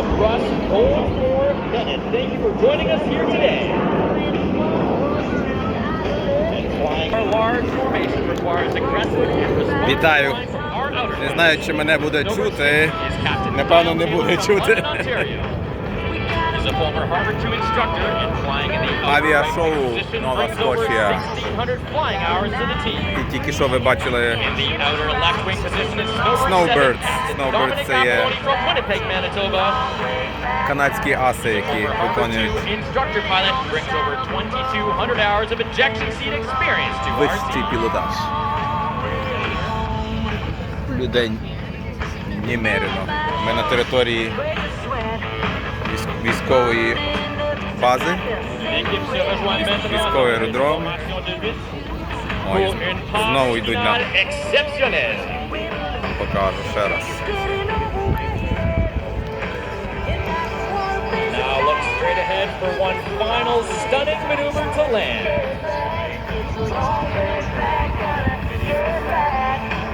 across Old Four Bennett. Thank you for joining us here today. Вітаю. Не знаю, чи мене буде чути. Напевно, не буде чути. Авіашоу Нова Скотія. І тільки що ви бачили Snowbirds. Snowbirds – це є канадські аси, які виконують вищий пілотаж. Людей немерено. Ми на території військової бази. L'équipe se rejoint maintenant Військовий dans une аеродром. formation de huit Ой, pour une passe знову йдуть на finale exceptionnelle. покажу ще раз. Now look straight ahead for one final stunning maneuver to land.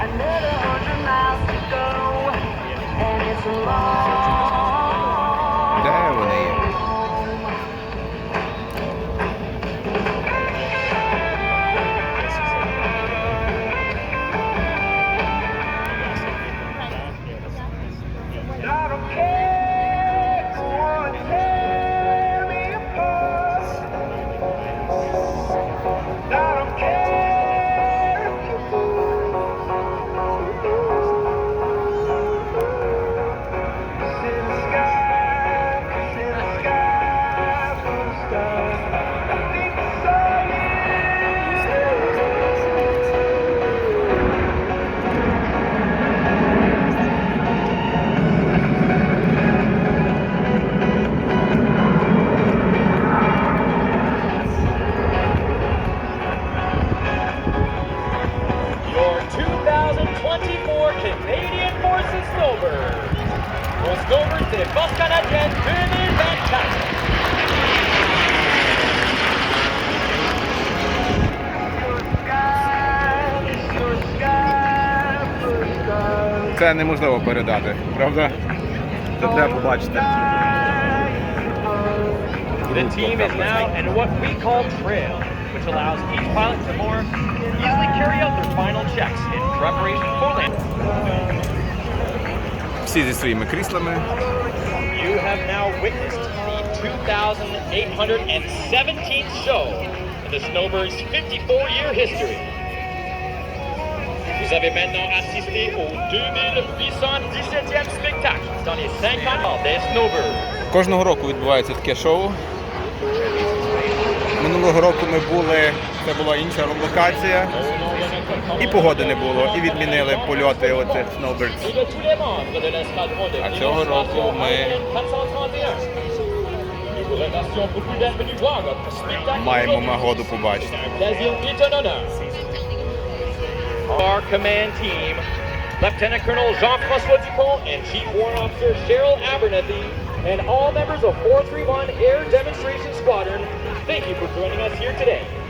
Another hundred miles to go, and it's a long Your 2024 Canadian Forces Snowbird. Au Snowbird des Forces canadiennes 2024. your sky, it's your sky, full of stars. Це неможливо передати, правда? Це треба побачити. The team is now in what we call trail, which allows each pilot to more easily carry out their final checks in preparation for landing. Всі зі своїми кріслами. You have now witnessed the 2,817th show of the Snowbird's 54-year history. Vous avez maintenant assisté au 2817e spectacle dans les 50 ans des Snowbirds. Кожного року відбувається таке шоу. Минулого року ми були, це була інша локація, і погоди не було, і відмінили польоти оцих Snowbirds. А цього року ми маємо нагоду побачити. Our command team, Lieutenant Colonel Jean-François Dupont and Chief Warrant Officer Cheryl Abernathy and all members of 431 Air Demonstration Squadron, thank you for joining us here today.